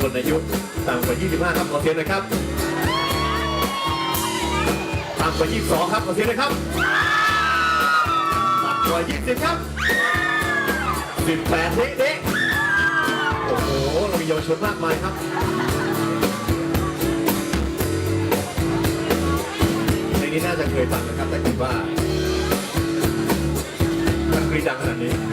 คนอายุต่ำกว่า 25 ครับขอเสียงหน่อยครับต่ำกว่า 22 ครับขอเสียงหน่อยครับต่ำกว่า 20 ครับ 18เด็กโอ้โหเรามีเยาวชนมากมายครับเพลงนี้น่าจะเคยฟังนะครับแต่คิดว่ามันเคยดังขนาดนี้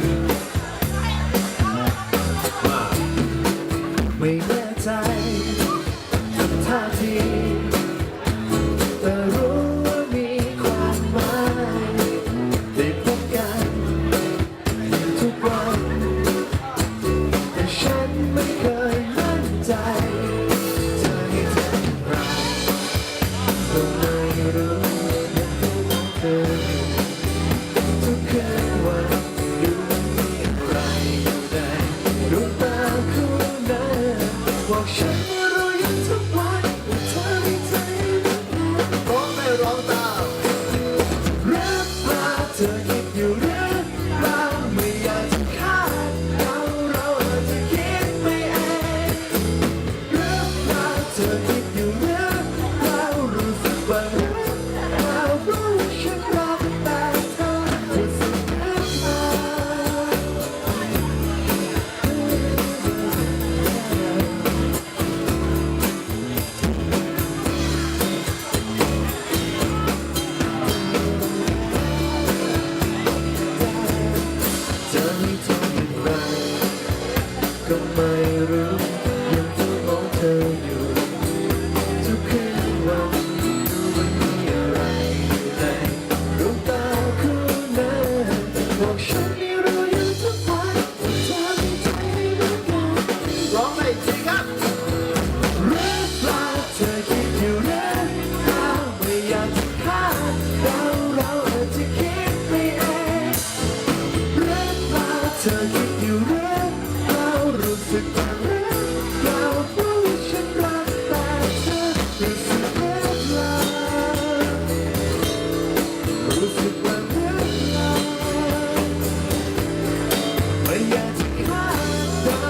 ใจกับท่าที สึกว่าเรื่องราวเพราะว่าฉันรักแต่เธอรู้สึกเรื่องรรู้สึกว่าเรื่องรไม่อยากจะคาดเดา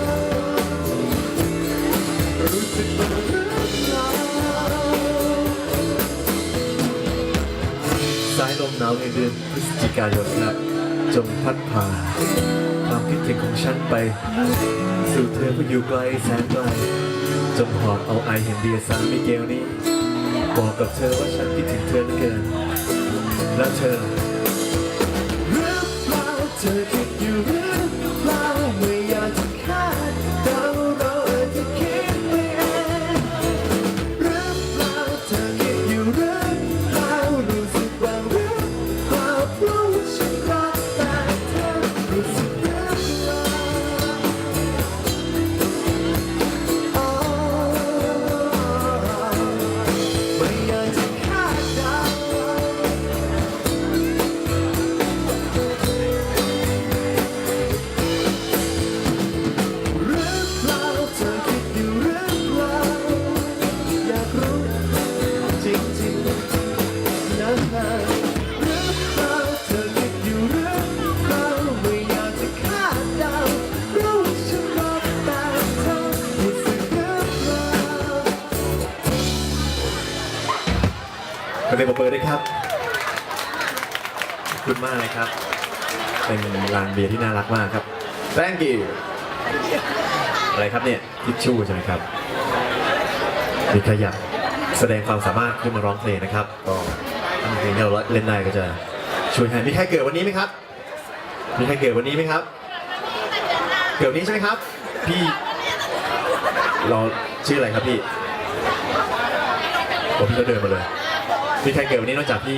รู้สึกว่าเรื่องรสายลมหนาวในเดือนพฤศจิกายนครับ จงพัดพา ความคิดถึงของฉันไป สู่เธอผู้อยู่ไกลแสนไกลจงหอบเอาไอเห็นเดียสามิเกลนี้ บอกกับเธอว่าฉันคิดถึงเธอเหลือเกินและเธอหรือเปล่าเธอ ขอเสียงปรบมือด้วยครับขอบคุณมากเลยครับ เป็นลานเบียร์ที่น่ารักมากครับ thank you อะไรครับเนี่ยทิชชู่ใช่ไหมครับมีใครอยากแสดงความสามารถขึ้นมาร้องเพลงนะครับ ก็ถ้ามีเพลงที่เราเล่นได้ก็จะช่วยให้มีใครเกิดวันนี้ไหมครับ มีใครเกิดวันนี้ไหมครับ เกิดวันนี้ใช่ไหมครับ พี่เราชื่ออะไรครับพี่ผมพี่ก็เดินมาเลย พี่ไทเกอร์วันนี้นอกจากพี่